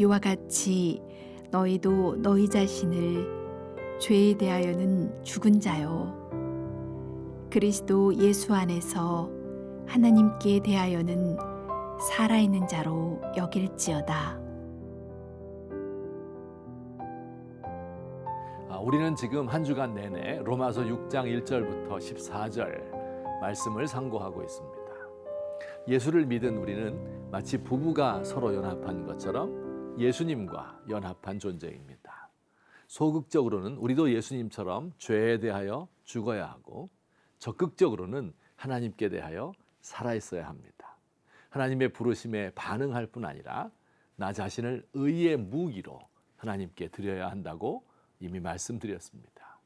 이와 같이 너희도 너희 자신을 죄에 대하여는 죽은 자요 그리스도 예수 안에서 하나님께 대하여는 살아있는 자로 여길지어다. 아, 우리는 지금 한 주간 내내 로마서 6장 1절부터 14절 말씀을 상고하고 있습니다. 예수를 믿은 우리는 마치 부부가 서로 연합한 것처럼 예수님과 연합한 존재입니다. 소극적으로는 우리도 예수님처럼 죄에 대하여 죽어야 하고 적극적으로는 하나님께 대하여 살아 있어야 합니다. 하나님의 부르심에 반응할 뿐 아니라 나 자신을 의의 무기로 하나님께 드려야 한다고 이미 말씀드렸습니다.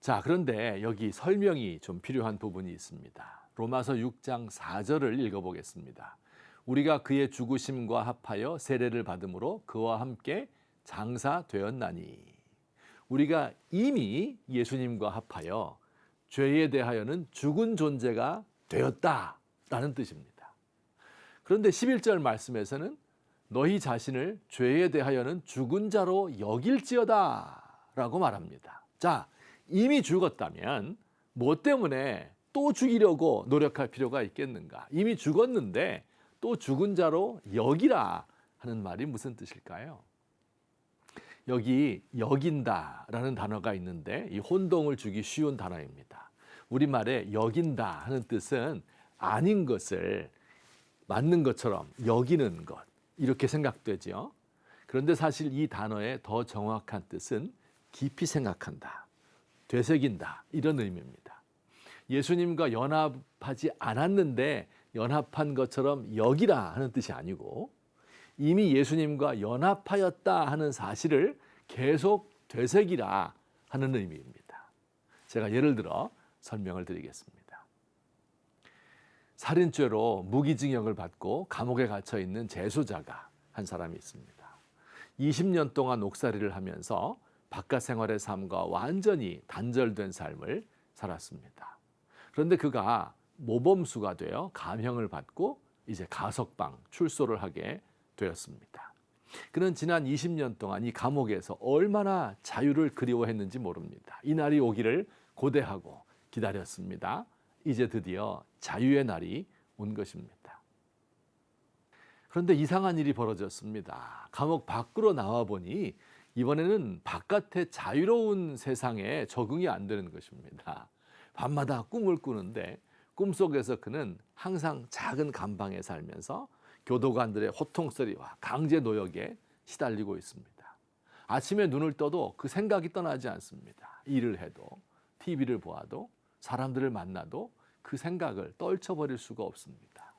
자, 그런데 여기 설명이 좀 필요한 부분이 있습니다. 로마서 6장 4절을 읽어보겠습니다. 우리가 그의 죽으심과 합하여 세례를 받음으로 그와 함께 장사되었나니 우리가 이미 예수님과 합하여 죄에 대하여는 죽은 존재가 되었다라는 뜻입니다. 그런데 11절 말씀에서는 너희 자신을 죄에 대하여는 죽은 자로 여길지어다라고 말합니다. 자, 이미 죽었다면 뭐 때문에 또 죽이려고 노력할 필요가 있겠는가? 이미 죽었는데 또 죽은 자로 여기라 하는 말이 무슨 뜻일까요? 여기 여긴다라는 단어가 있는데 이 혼동을 주기 쉬운 단어입니다. 우리말에 여긴다 하는 뜻은 아닌 것을 맞는 것처럼 여기는 것 이렇게 생각되죠. 그런데 사실 이 단어의 더 정확한 뜻은 깊이 생각한다, 되새긴다 이런 의미입니다. 예수님과 연합하지 않았는데 연합한 것처럼 여기라 하는 뜻이 아니고 이미 예수님과 연합하였다 하는 사실을 계속 되새기라 하는 의미입니다. 제가 예를 들어 설명을 드리겠습니다. 살인죄로 무기징역을 받고 감옥에 갇혀 있는 재수자가 한 사람이 있습니다. 20년 동안 옥살이를 하면서 바깥 생활의 삶과 완전히 단절된 삶을 살았습니다. 그런데 그가 모범수가 되어 감형을 받고 이제 가석방 출소를 하게 되었습니다. 그는 지난 20년 동안 이 감옥에서 얼마나 자유를 그리워했는지 모릅니다. 이 날이 오기를 고대하고 기다렸습니다. 이제 드디어 자유의 날이 온 것입니다. 그런데 이상한 일이 벌어졌습니다. 감옥 밖으로 나와 보니 이번에는 바깥의 자유로운 세상에 적응이 안 되는 것입니다. 밤마다 꿈을 꾸는데 꿈속에서 그는 항상 작은 감방에 살면서 교도관들의 호통소리와 강제 노역에 시달리고 있습니다. 아침에 눈을 떠도 그 생각이 떠나지 않습니다. 일을 해도 TV를 보아도 사람들을 만나도 그 생각을 떨쳐버릴 수가 없습니다.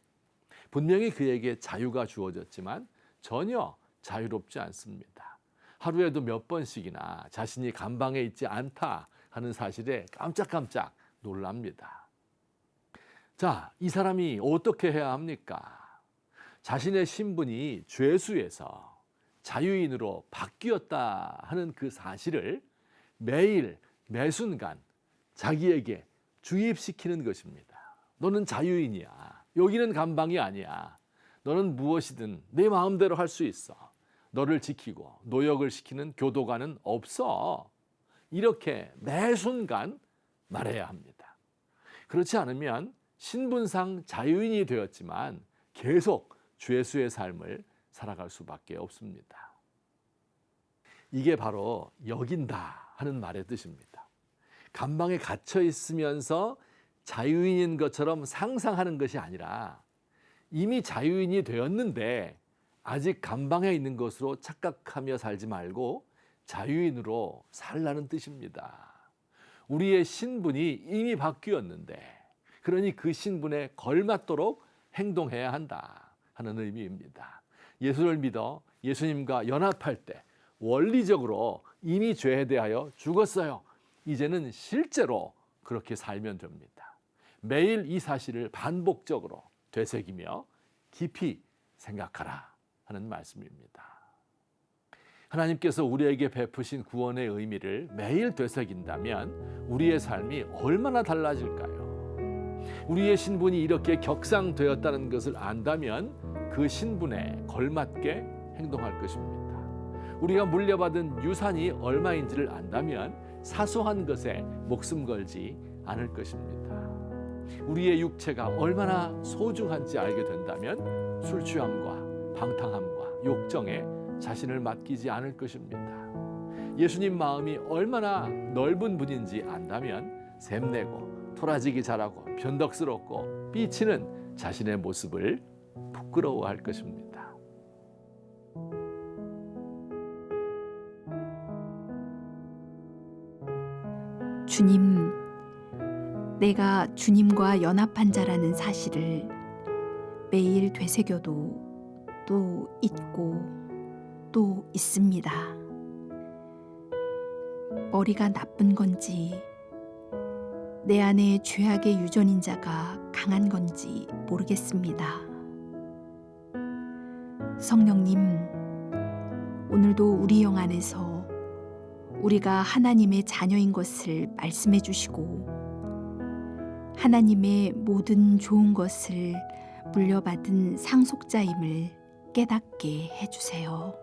분명히 그에게 자유가 주어졌지만 전혀 자유롭지 않습니다. 하루에도 몇 번씩이나 자신이 감방에 있지 않다 하는 사실에 깜짝깜짝 놀랍니다. 자, 이 사람이 어떻게 해야 합니까? 자신의 신분이 죄수에서 자유인으로 바뀌었다 하는 그 사실을 매일 매순간 자기에게 주입시키는 것입니다. 너는 자유인이야. 여기는 감방이 아니야. 너는 무엇이든 내 마음대로 할 수 있어. 너를 지키고 노역을 시키는 교도관은 없어. 이렇게 매 순간 말해야 합니다. 그렇지 않으면 신분상 자유인이 되었지만 계속 죄수의 삶을 살아갈 수밖에 없습니다. 이게 바로 여긴다 하는 말의 뜻입니다. 감방에 갇혀 있으면서 자유인인 것처럼 상상하는 것이 아니라 이미 자유인이 되었는데 아직 감방에 있는 것으로 착각하며 살지 말고 자유인으로 살라는 뜻입니다. 우리의 신분이 이미 바뀌었는데 그러니 그 신분에 걸맞도록 행동해야 한다 하는 의미입니다. 예수를 믿어 예수님과 연합할 때 원리적으로 이미 죄에 대하여 죽었어요. 이제는 실제로 그렇게 살면 됩니다. 매일 이 사실을 반복적으로 되새기며 깊이 생각하라 하는 말씀입니다. 하나님께서 우리에게 베푸신 구원의 의미를 매일 되새긴다면 우리의 삶이 얼마나 달라질까요? 우리의 신분이 이렇게 격상되었다는 것을 안다면 그 신분에 걸맞게 행동할 것입니다. 우리가 물려받은 유산이 얼마인지를 안다면 사소한 것에 목숨 걸지 않을 것입니다. 우리의 육체가 얼마나 소중한지 알게 된다면 술 취함과 방탕함과 욕정에 자신을 맡기지 않을 것입니다. 예수님 마음이 얼마나 넓은 분인지 안다면 샘내고 토라지기 잘하고 변덕스럽고 삐치는 자신의 모습을 부끄러워할 것입니다. 주님, 내가 주님과 연합한 자라는 사실을 매일 되새겨도 또 잊고 또 있습니다. 머리가 나쁜 건지, 내 안에 죄악의 유전인 자가 강한 건지 모르겠습니다. 성령님, 오늘도 우리 영 안에서 우리가 하나님의 자녀인 것을 말씀해 주시고 하나님의 모든 좋은 것을 물려받은 상속자임을 깨닫게 해 주세요.